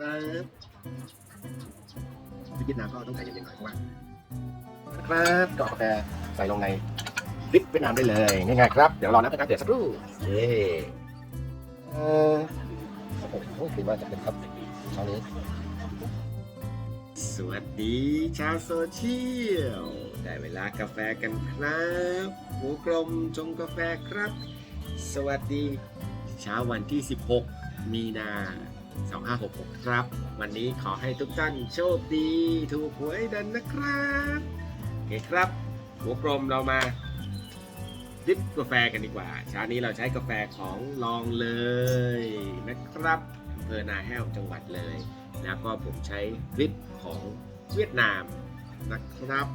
นะครับที่เวียดนามก็ต้องใจเย็นๆหน่อยเพราะว่าครับกรอกกาแฟใส่ลงในดริปเวียดนามได้เลยง่ายๆครับ เดี๋ยวรอน้ำกระเดือดสักครู่เย้เออโอ้โหคิดว่าจะเป็นครับเช้านี้สวัสดีชาวโซเชียลได้เวลากาแฟกันครับหัวกลมชงกาแฟครับ สวัสดีเช้าวันที่ 16 มีนา 2566 ครับ วันนี้ขอให้ทุกท่านโชคดีถูกหวยดันนะครับโอเคครับ หัวกลมเรามาดริปกาแฟกันดีกว่าเช้านี้เราใช้กาแฟของลองเลยนะครับอำเภอนาแห้วจังหวัดเลย แล้วก็ผมใช้ดริปของเวียดนามนะครับ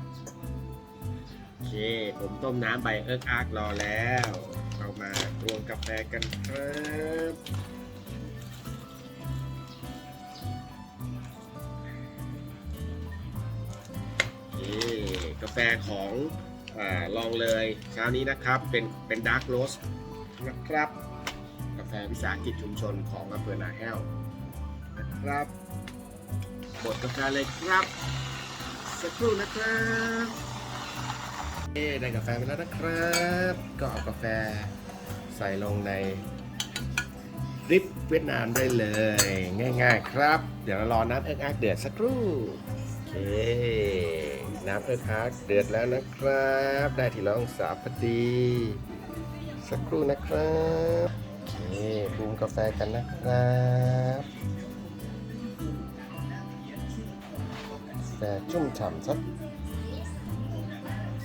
โอเคผมต้มน้ำใบเอิร์กอาร์กรอแล้ว เรามารวมกาแฟกันครับ กาแฟของอลองเลยเช้านี้นะครับเป็นเป็นดาร์กโรสนะครับ กาแฟวิสาหกิจชุมชนของอำเภอนาแห้วนะครับบดกาแฟเลยครับ สักครู่นะครับเอ๊ได้กาแฟไปแล้วนะครับ ก็เอากาแฟใส่ลงในดริปเวียดนามได้เลย ง่าย ๆ ครับ เดี๋ยวเรารอน้ำเอิ๊กอาร์กเดือดสักครู่ น้ำเอิ๊กอาร์กเดือดแล้วนะครับ ได้ที่ร้องศาพอดี สักครู่นะครับโอเคปรุงกาแฟกันนะครับแต่ชุ่มฉ่ำสัก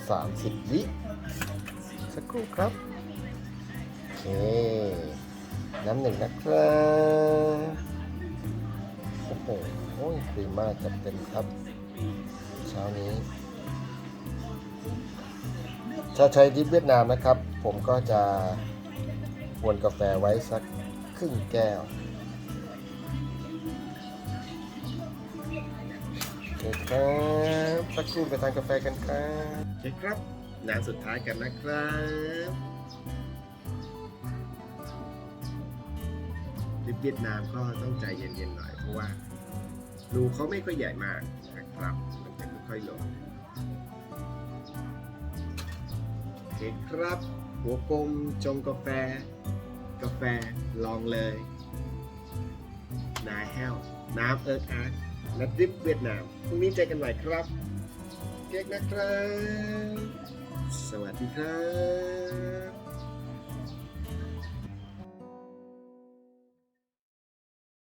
สามสิบวิสักครู่ครับโอเคน้ำหนึ่งนะครับโอ้โหครีมมากจัดเต็มครับ เช้านี้ ถ้าใช้ดิฟเวียดนามนะครับ ผมก็จะวนกาแฟไว้สักครึ่งแก้วโอเคครับสักครู่ไปทานกาแฟกันครับโอเคครับน้ำสุดท้ายกันนะครับลิปเวียดนามก็ต้องใจเย็นๆหน่อยเพราะว่ารูเขาไม่ค่อยใหญ่มาก นะครับมันจะค่อยลงโอเคครับ หัวกลมจงกาแฟ กาแฟลองเลยนายแห้วน้ำเอิร์กอาร์กและดริปเวียดนามพรุ่งนี้เจอกันใหม่ครับ เก๊กนะครับ สวัสดีครับ